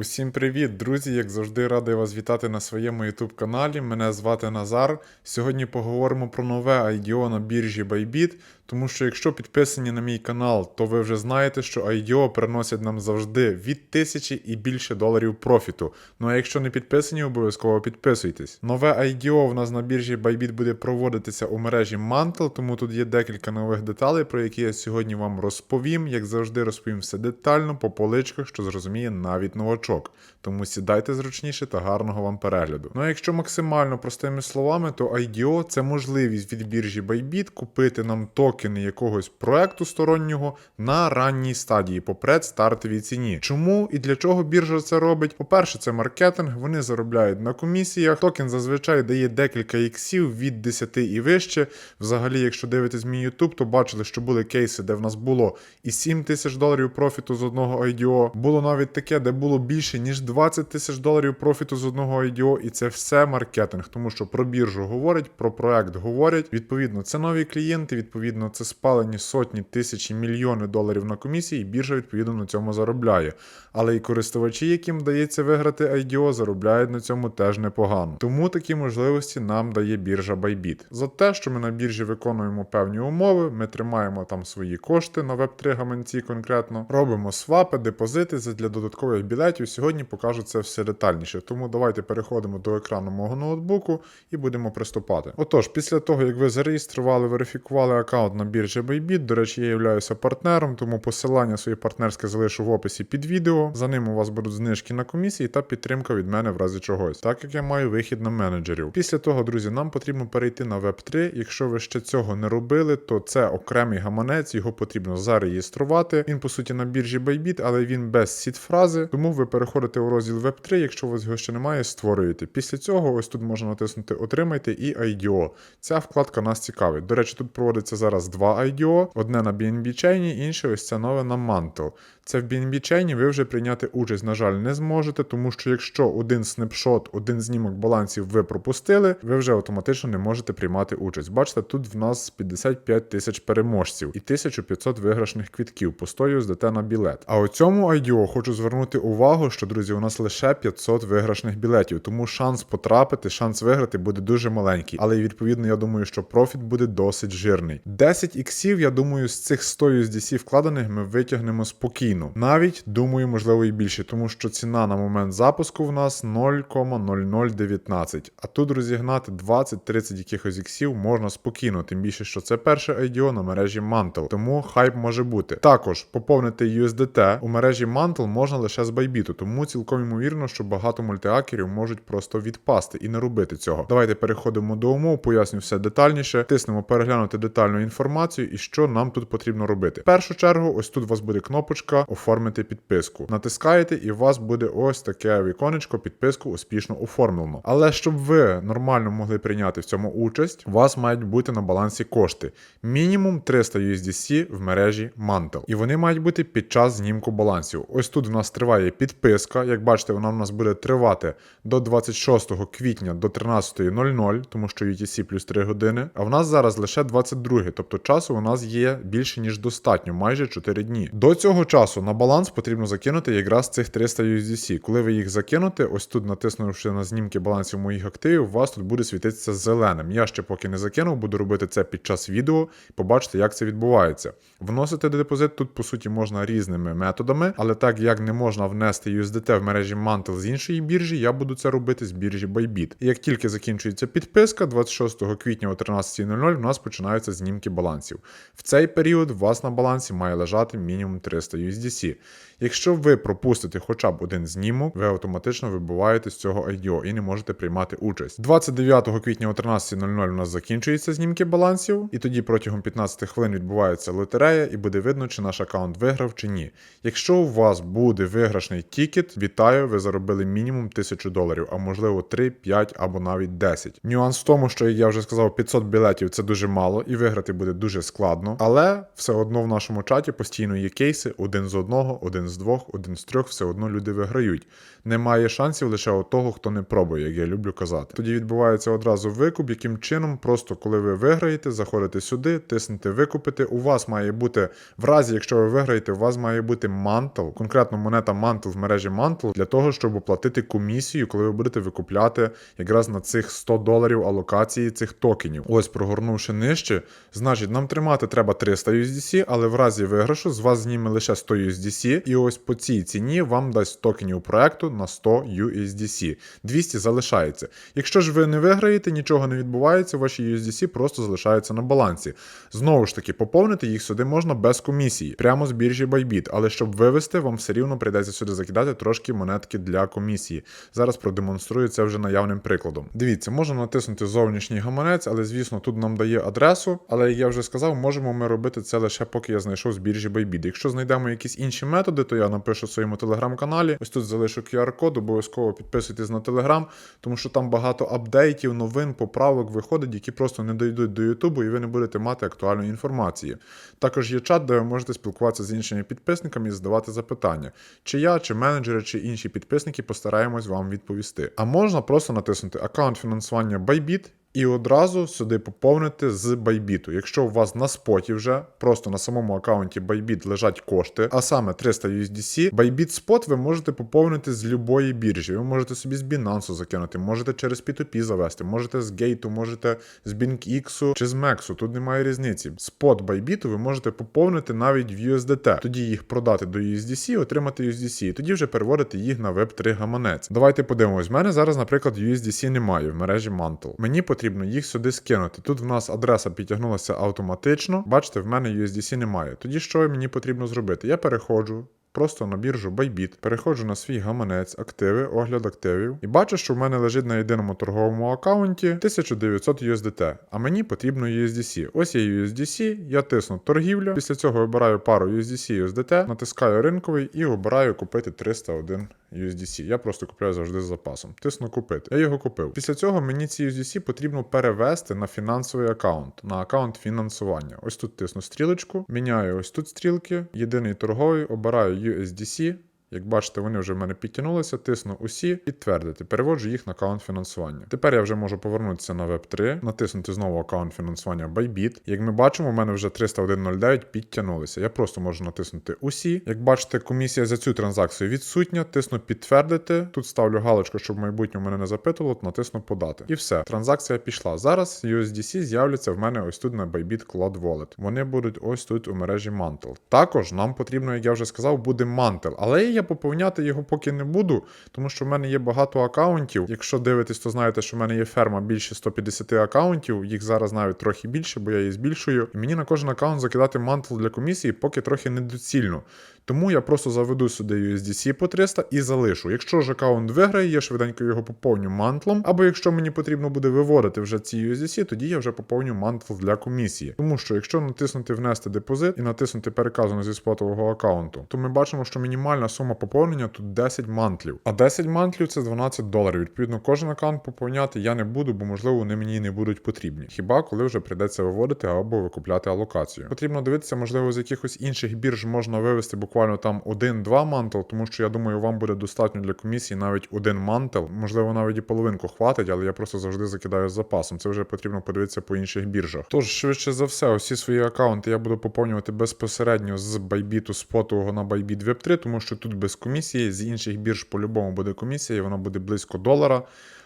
Усім привіт, друзі! Як завжди, радий вас вітати на своєму YouTube каналі. Мене звати Назар. Сьогодні поговоримо про нове IDO на біржі Bybit, тому що якщо підписані на мій канал, то ви вже знаєте, що IDO приносять нам завжди від тисячі і більше доларів профіту. Ну а якщо не підписані, обов'язково підписуйтесь. Нове IDO в нас на біржі Bybit буде проводитися у мережі Mantle, тому тут є декілька нових деталей, про які я сьогодні вам розповім. Як завжди, розповім все детально по поличках, що зрозуміє навіть новачок. Тому сідайте зручніше та гарного вам перегляду. Ну а якщо максимально простими словами, то IDO це можливість від біржі Bybit купити нам токени якогось проекту стороннього на ранній стадії по предстартовій ціні. Чому і для чого біржа це робить? По-перше, це маркетинг, вони заробляють на комісіях. Токен зазвичай дає декілька іксів від 10 і вище. Взагалі, якщо дивитесь мій YouTube, то бачили, що були кейси, де в нас було і 7 тисяч доларів профіту з одного IDO. Було навіть таке, де було більше ніж 20 тисяч доларів профіту з одного IDO, і це все маркетинг, тому що про біржу говорять, про проект говорять. Відповідно, це нові клієнти, відповідно, це спалені сотні тисячі мільйони доларів на комісії, і біржа відповідно на цьому заробляє. Але і користувачі, яким вдається виграти IDO, заробляють на цьому теж непогано. Тому такі можливості нам дає біржа Bybit. За те, що ми на біржі виконуємо певні умови, ми тримаємо там свої кошти на Web3 гаманці конкретно, робимо свапи, депозити для додаткових білетів. Сьогодні покажу це все детальніше. Тому давайте переходимо до екрану мого ноутбуку і будемо приступати. Отож, після того, як ви зареєстрували, верифікували аккаунт на біржі Bybit, до речі, я являюся партнером, тому посилання своє партнерське залишу в описі під відео. За ним у вас будуть знижки на комісії та підтримка від мене в разі чогось, так як я маю вихід на менеджерів. Після того, друзі, нам потрібно перейти на Web3. Якщо ви ще цього не робили, то це окремий гаманець, його потрібно зареєструвати. Він по суті на біржі Bybit, але він без сіт-фрази, тому ви переходите у розділ Web3, якщо у вас його ще немає, створюєте. Після цього ось тут можна натиснути Отримайте і IDO. Ця вкладка нас цікавить. До речі, тут проводиться зараз два IDO: одне на BNB Chain, інше ось це нове на Mantle. Це в BNB Chain ви вже прийняти участь, на жаль, не зможете, тому що якщо один снапшот, один знімок балансів ви пропустили, ви вже автоматично не можете приймати участь. Бачите, тут в нас 55 тисяч переможців і 1500 виграшних квітків по 100 USDT на білет. А у цьому IDO хочу звернути увагу, що друзі, у нас лише 500 виграшних білетів, тому шанс потрапити, шанс виграти буде дуже маленький. Але відповідно, я думаю, що профіт буде досить жирний. 10 іксів, я думаю, з цих 100 USDC вкладених ми витягнемо спокійно. Навіть думаю, можливо, і більше, тому що ціна на момент запуску в нас 0,0019. А тут розігнати 20-30 якихось іксів можна спокійно, тим більше, що це перше IDO на мережі Mantle, тому хайп може бути. Також поповнити USDT у мережі Mantle можна лише з Bybit, тому цілком ймовірно, що багато мультиакерів можуть просто відпасти і не робити цього. Давайте переходимо до умов, поясню все детальніше. Тиснемо переглянути детальну інформацію і що нам тут потрібно робити. В першу чергу, ось тут у вас буде кнопочка оформити підписку. Натискаєте, і у вас буде ось таке віконечко, підписку успішно оформлено. Але щоб ви нормально могли прийняти в цьому участь, у вас мають бути на балансі кошти. Мінімум 300 USDC в мережі Mantle. І вони мають бути під час знімку балансів. Ось тут в нас триває підписка. Як бачите, вона в нас буде тривати до 26 квітня до 13.00, тому що UTC плюс 3 години. А в нас зараз лише 22, тобто часу у нас є більше ніж достатньо, майже 4 дні. До цього часу на баланс потрібно закинути якраз цих 300 USDC. Коли ви їх закинете, ось тут натиснувши на знімки балансів моїх активів, у вас тут буде світитися зеленим. Я ще поки не закинув, буду робити це під час відео, побачите, як це відбувається. Вносити депозит тут, по суті, можна різними методами, але так як не можна внести USDT в мережі Mantle з іншої біржі, я буду це робити з біржі Bybit. І як тільки закінчується підписка, 26 квітня о 13.00 в нас починаються знімки балансів. В цей період у вас на балансі має лежати мінімум 300 USDC. Якщо ви пропустите хоча б один знімок, ви автоматично вибуваєте з цього IDO і не можете приймати участь. 29 квітня о 13.00 у нас закінчуються знімки балансів, і тоді протягом 15 хвилин відбувається лотерея, і буде видно, чи наш аккаунт виграв чи ні. Якщо у вас буде виграшний тікет, вітаю, ви заробили мінімум 1000 доларів, а можливо 3, 5 або навіть 10. Нюанс в тому, що як я вже сказав, 500 білетів це дуже мало, і виграти буде дуже складно, але все одно в нашому чаті постійно є кейси один з одного, один з двох, один з трьох, все одно люди виграють. Немає шансів лише у того, хто не пробує, як я люблю казати. Тоді відбувається одразу викуп, яким чином, просто коли ви виграєте, заходите сюди, тиснете викупити. У вас має бути, в разі, якщо ви виграєте, у вас має бути мантл, конкретно монета мантл в мережі Mantle для того, щоб оплатити комісію, коли ви будете викупляти якраз на цих 100 доларів алокації цих токенів. Ось прогорнувши нижче, значить нам тримати треба 300 USDC, але в разі виграшу з вас зніме лише 100 USDC, і ось по цій ціні вам дасть токенів проекту на 100 USDC. 200 залишається. Якщо ж ви не виграєте, нічого не відбувається, ваші USDC просто залишаються на балансі. Знову ж таки, поповнити їх сюди можна без комісії, прямо з біржі Bybit, але щоб вивести, вам все рівно прийдеться сюди закидати трошки монетки для комісії. Зараз продемонструю це вже наявним прикладом. Дивіться, можна натиснути зовнішній гаманець, але звісно тут нам дає адресу. Але як я вже сказав, можемо ми робити це лише поки я знайшов з біржі Bybit. Якщо знайдемо якісь інші методи, то я напишу в своєму телеграм-каналі. Ось тут залишу QR-код, обов'язково підписуйтесь на телеграм, тому що там багато апдейтів, новин, поправок виходить, які просто не дійдуть до Ютубу, і ви не будете мати актуальної інформації. Також є чат, де ви можете спілкуватися з іншими підписниками і задавати запитання. Чи я, чи менеджери, чи інші підписники постараємось вам відповісти. А можна просто натиснути аккаунт фінансування Bybit і одразу сюди поповнити з Bybit. Якщо у вас на споті вже просто на самому аккаунті Bybit лежать кошти, а саме 300 USDC, Bybit Spot ви можете поповнити з любої біржі. Ви можете собі з Binance закинути, можете через P2P завести, можете з Gate, можете з BinkX чи з MEX. Тут немає різниці. Спот Bybit ви можете поповнити навіть в USDT. Тоді їх продати до USDC, отримати USDC, і тоді вже переводити їх на Web3 гаманець. Давайте подивимось. В мене зараз, наприклад, USDC немає в мережі Mantle. Мені потрібно їх сюди скинути. Тут в нас адреса підтягнулася автоматично. Бачите, в мене USDC немає. Тоді що мені потрібно зробити? Я переходжу. Просто на біржу Bybit, переходжу на свій гаманець, активи, огляд активів, і бачу, що в мене лежить на єдиному торговому аккаунті 1900 USDT, а мені потрібно USDC. Ось є USDC, я тисну торгівля. Після цього вибираю пару USDC USDT, натискаю ринковий і обираю купити 301 USDC. Я просто купляю завжди з запасом. Тисну купити. Я його купив. Після цього мені ці USDC потрібно перевести на фінансовий аккаунт, на аккаунт фінансування. Ось тут тисну стрілочку, міняю ось тут стрілки, єдиний торговий, обираю USDC. Як бачите, вони вже в мене підтягнулися, тисну усі, підтвердити, переводжу їх на аккаунт фінансування. Тепер я вже можу повернутися на Web3, натиснути знову аккаунт фінансування Bybit. Як ми бачимо, у мене вже 301.09 підтягнулися. Я просто можу натиснути усі. Як бачите, комісія за цю транзакцію відсутня, тисну підтвердити. Тут ставлю галочку, щоб в майбутньому мене не запитувало, натисну подати. І все, транзакція пішла. Зараз USDC з'являться в мене ось тут на Bybit Cloud Wallet. Вони будуть ось тут у мережі Mantle. Також нам потрібно, як я вже сказав, буде Mantle. Але я поповняти його поки не буду, тому що в мене є багато акаунтів. Якщо дивитесь, то знаєте, що в мене є ферма більше 150 акаунтів, їх зараз навіть трохи більше, бо я її збільшую. І мені на кожен акаунт закидати мантл для комісії поки трохи недоцільно. Тому я просто заведу сюди USDC по 300 і залишу. Якщо ж аккаунт виграє, я швиденько його поповню мантлом. Або якщо мені потрібно буде виводити вже ці USDC, тоді я вже поповню мантл для комісії. Тому що якщо натиснути внести депозит і натиснути переказано зі спотового аккаунту, то ми бачимо, що мінімальна сума поповнення тут 10 мантлів. А 10 мантлів це 12 доларів. Відповідно, кожен аккаунт поповняти я не буду, бо можливо вони мені не будуть потрібні. Хіба коли вже прийдеться виводити або викупляти алокацію. Потрібно дивитися, можливо, з якихось інших бірж можна вивести буквально там один-два мантел, тому що я думаю, вам буде достатньо для комісії навіть один мантел. Можливо, навіть і половинку хватить, але я просто завжди закидаю з запасом. Це вже потрібно подивитися по інших біржах. Тож, швидше за все, усі свої аккаунти я буду поповнювати безпосередньо з Bybit спотового на Bybit Web 3, тому що тут без комісії, з інших бірж по-любому буде комісія, і вона буде близько долара.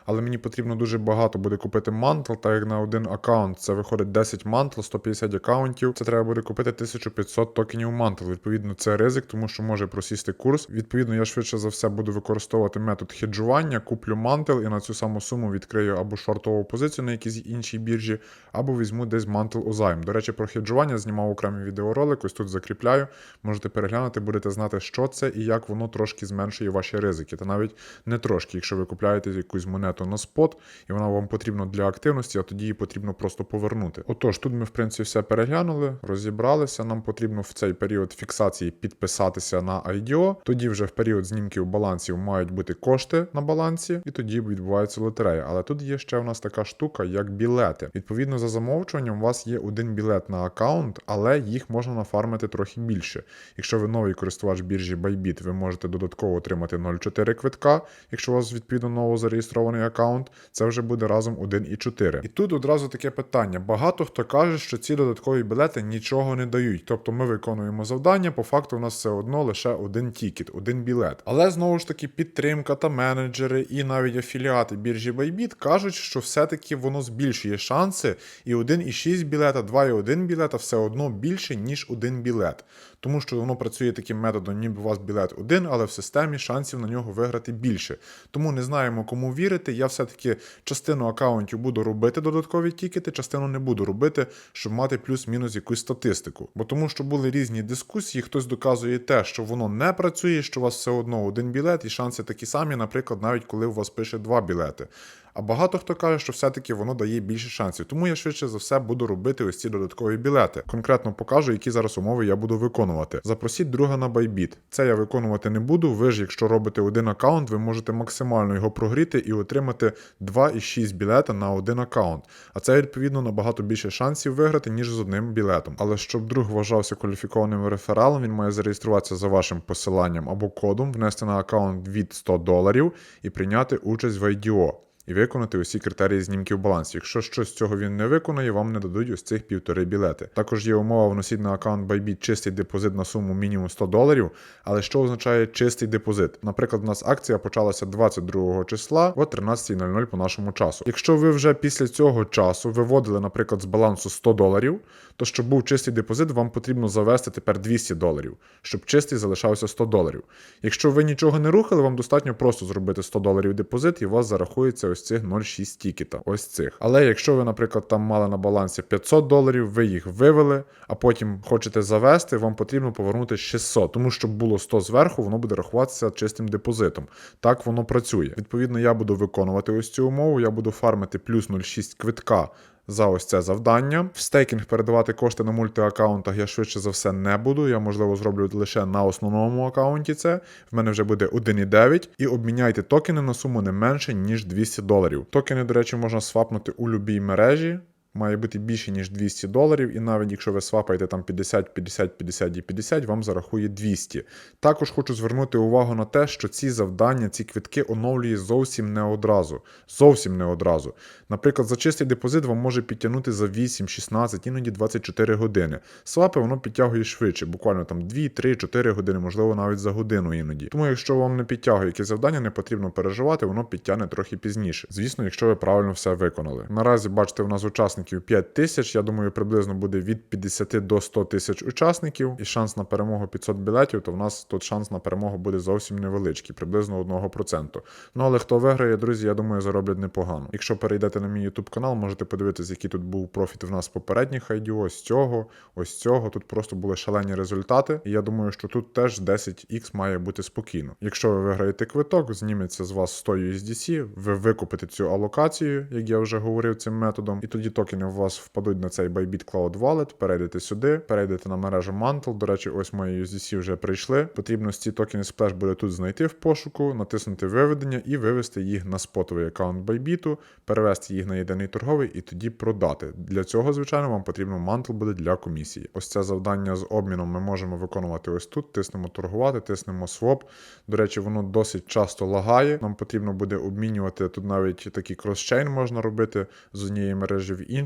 Але мені потрібно дуже багато буде купити мантл, так як на один аккаунт це виходить 10 мантл, 150 аккаунтів. Це треба буде купити 1500 токенів мантл. Відповідно, це ризик, тому що може просісти курс. Відповідно, я швидше за все буду використовувати метод хеджування, куплю мантл і на цю саму суму відкрию або шортову позицію на якійсь іншій біржі, або візьму десь мантл у займ. До речі, про хеджування знімав окремий відеоролик, ось тут закріпляю. Можете переглянути, будете знати, що це і як воно трошки зменшує ваші ризики. Та навіть не трошки, якщо ви купляєте якусь монету на спот, і вона вам потрібна для активності, а тоді її потрібно просто повернути. Отож, тут ми, в принципі, все переглянули, розібралися. Нам потрібно в цей період фіксації підписатися на IDO. Тоді вже в період знімків балансів мають бути кошти на балансі, і тоді відбувається лотерея. Але тут є ще у нас така штука, як білети. Відповідно, за замовчуванням, у вас є один білет на аккаунт, але їх можна нафармити трохи більше. Якщо ви новий користувач біржі Bybit, ви можете додатково отримати 0,4 квитка, якщо у вас відповідно ново зареєстрований аккаунт, це вже буде разом 1,4. І тут одразу таке питання. Багато хто каже, що ці додаткові білети нічого не дають. Тобто ми виконуємо завдання, по факту у нас все одно лише один тікет, один білет. Але знову ж таки підтримка та менеджери і навіть афіліати біржі Bybit кажуть, що все-таки воно збільшує шанси, і 1,6 білета, 2,1 білета все одно більше, ніж один білет. Тому що воно працює таким методом, ніби у вас білет один, але в системі шансів на нього виграти більше. Тому не знаємо, кому вірити. Я все-таки частину аккаунтів буду робити додаткові тікети, частину не буду робити, щоб мати плюс-мінус якусь статистику. Бо тому, що були різні дискусії, хтось доказує те, що воно не працює, що у вас все одно один білет, і шанси такі самі, наприклад, навіть коли у вас пише два білети. А багато хто каже, що все-таки воно дає більше шансів. Тому я швидше за все буду робити ось ці додаткові білети. Конкретно покажу, які зараз умови я буду виконувати. Запросіть друга на Bybit. Це я виконувати не буду. Ви ж, якщо робите один аккаунт, ви можете максимально його прогріти і отримати 2,6 білета на один аккаунт. А це відповідно набагато більше шансів виграти, ніж з одним білетом. Але щоб друг вважався кваліфікованим рефералом, він має зареєструватися за вашим посиланням або кодом, внести на аккаунт від 100 доларів і прийняти участь в IDO і виконати усі критерії знімків балансу. Якщо щось з цього він не виконає, вам не дадуть ось цих півтори білети. Також є умова вносити на аккаунт Bybit чистий депозит на суму мінімум 100 доларів. Але що означає чистий депозит? Наприклад, у нас акція почалася 22 числа о 13.00 по нашому часу. Якщо ви вже після цього часу виводили, наприклад, з балансу 100 доларів, то щоб був чистий депозит, вам потрібно завести тепер 200 доларів, щоб чистий залишався 100 доларів. Якщо ви нічого не рухали, вам достатньо просто зробити 100 доларів депозит, і у вас зарахується ось цих 0,6 тікета. Ось цих. Але якщо ви, наприклад, там мали на балансі 500 доларів, ви їх вивели, а потім хочете завести, вам потрібно повернути 600, тому щоб було 100 зверху, воно буде рахуватися чистим депозитом. Так воно працює. Відповідно, я буду виконувати ось цю умову, я буду фармити плюс 0,6 квитка. За ось це завдання. В стейкінг передавати кошти на мультиаккаунтах я швидше за все не буду. Я, можливо, зроблю лише на основному аккаунті це. В мене вже буде 1,9. І обміняйте токени на суму не менше, ніж 200 доларів. Токени, до речі, можна свапнути у любій мережі. Має бути більше, ніж 200 доларів, і навіть якщо ви свапаєте там 50, 50, 50 і 50, вам зарахує 200. Також хочу звернути увагу на те, що ці завдання, ці квитки оновлює зовсім не одразу. Зовсім не одразу. Наприклад, за чистий депозит вам може підтягнути за 8, 16, іноді 24 години. Свапи воно підтягує швидше, буквально там 2, 3, 4 години, можливо, навіть за годину іноді. Тому, якщо вам не підтягує якесь завдання, не потрібно переживати, воно підтягне трохи пізніше. Звісно, якщо ви правильно все виконали. Наразі бачите, в нас учасників. 5 тисяч. Я думаю, приблизно буде від 50 до 100 тисяч учасників. І шанс на перемогу 500 білетів, то в нас тут шанс на перемогу буде зовсім невеличкий, приблизно 1%. Ну але хто виграє, друзі, я думаю, зароблять непогано. Якщо перейдете на мій YouTube канал, можете подивитися, який тут був профіт в нас попередніх IDO, ось цього, ось цього. Тут просто були шалені результати. І я думаю, що тут теж 10x має бути спокійно. Якщо ви виграєте квиток, зніметься з вас 100 USDC, ви викупите цю алокацію, як я вже говорив цим методом, і тоді токени у вас впадуть на цей Bybit Cloud Wallet, перейдете сюди, перейдете на мережу Mantle. До речі, ось мої USDC вже прийшли. Потрібно ці токени Splash буде тут знайти в пошуку, натиснути виведення і вивести їх на спотовий аккаунт Bybit, перевести їх на єдиний торговий і тоді продати. Для цього, звичайно, вам потрібно Mantle буде для комісії. Ось це завдання з обміном ми можемо виконувати ось тут. Тиснемо торгувати, тиснемо своп. До речі, воно досить часто лагає. Нам потрібно буде обмінювати тут навіть такий кросчейн можна робити з однієї мережі в іншу.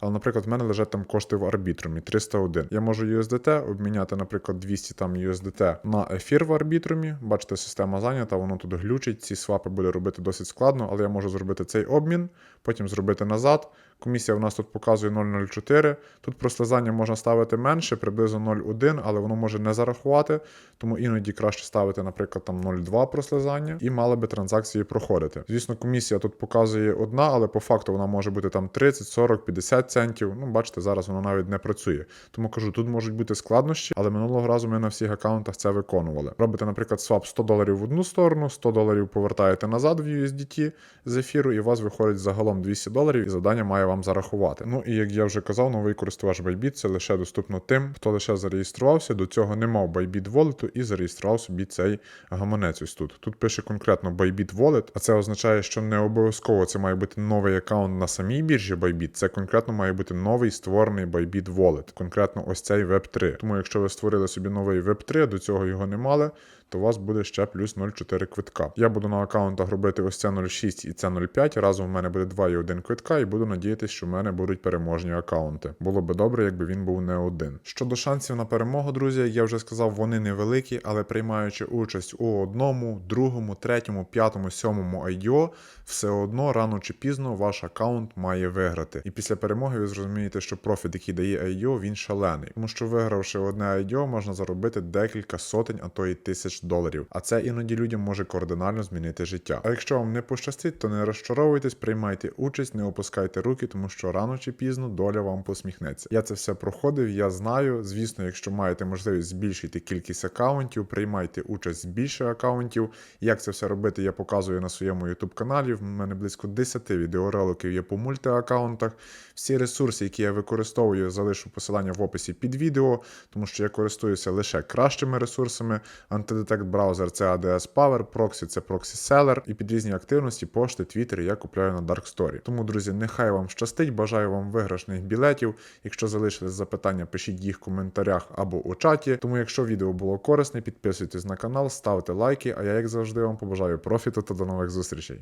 Але, наприклад, в мене лежать там кошти в арбітрумі 301. Я можу USDT обміняти, наприклад, 200 там USDT на ефір в арбітрумі. Бачите, система зайнята, воно тут глючить. Ці свапи буде робити досить складно, але я можу зробити цей обмін, потім зробити назад. Комісія в нас тут показує 0,04. Тут прослизання можна ставити менше, приблизно 0,1, але воно може не зарахувати. Тому іноді краще ставити, наприклад, там 0,2 прослизання, і мали би транзакції проходити. Звісно, комісія тут показує одна, але по факту вона може бути там 30, 40, 50 центів. Ну, бачите, зараз воно навіть не працює. Тому кажу, тут можуть бути складнощі, але минулого разу ми на всіх аккаунтах це виконували. Робите, наприклад, свап 100 доларів в одну сторону, 100 доларів повертаєте назад в USDT з ефіру, і у вас виходить загалом 200 доларів, і завдання має вам зарахувати. Ну і як я вже казав, новий користувач Bybit це лише доступно тим, хто лише зареєструвався, до цього не мав Bybit Wallet і зареєстрував собі цей гаманець ось тут. Тут пише конкретно Bybit Wallet, а це означає, що не обов'язково це має бути новий аккаунт на самій біржі Bybit, це конкретно має бути новий створений Bybit Wallet, конкретно ось цей Web3. Тому якщо ви створили собі новий Web3, до цього його не мали, то у вас буде ще плюс 0,4 квитка. Я буду на аккаунтах робити ось це 0,6 і це 0,5. Разом в мене буде 2 і 1 квитка, і буду надіятися, що в мене будуть переможні аккаунти. Було би добре, якби він був не один. Щодо шансів на перемогу, друзі, я вже сказав, вони невеликі, але приймаючи участь у одному, другому, третьому, п'ятому, сьомому IDO, все одно рано чи пізно ваш аккаунт має виграти. І після перемоги ви зрозумієте, що профіт, який дає IDO, він шалений. Тому що вигравши одне IDO, можна заробити декілька сотень, а то й тисяч доларів. А це іноді людям може кардинально змінити життя. А якщо вам не пощастить, то не розчаровуйтесь, приймайте участь, не опускайте руки, тому що рано чи пізно доля вам посміхнеться. Я це все проходив, я знаю. Звісно, якщо маєте можливість збільшити кількість аккаунтів, приймайте участь з більше аккаунтів. Як це все робити, я показую на своєму YouTube каналі. В мене близько 10 відеороликів є по мультиаккаунтах. Всі ресурси, які я використовую, залишу посилання в описі під відео, тому що я користуюся лише кращими ресурсами. Antidetect браузер це ADS Power, Proxy це Proxy Seller, і під різні активності, пошти, твіттери я купляю на Dark Story. Тому, друзі, нехай вам щастить, бажаю вам виграшних білетів. Якщо залишились запитання, пишіть їх в коментарях або у чаті. Тому, якщо відео було корисне, підписуйтесь на канал, ставте лайки. А я, як завжди, вам побажаю профіту та до нових зустрічей.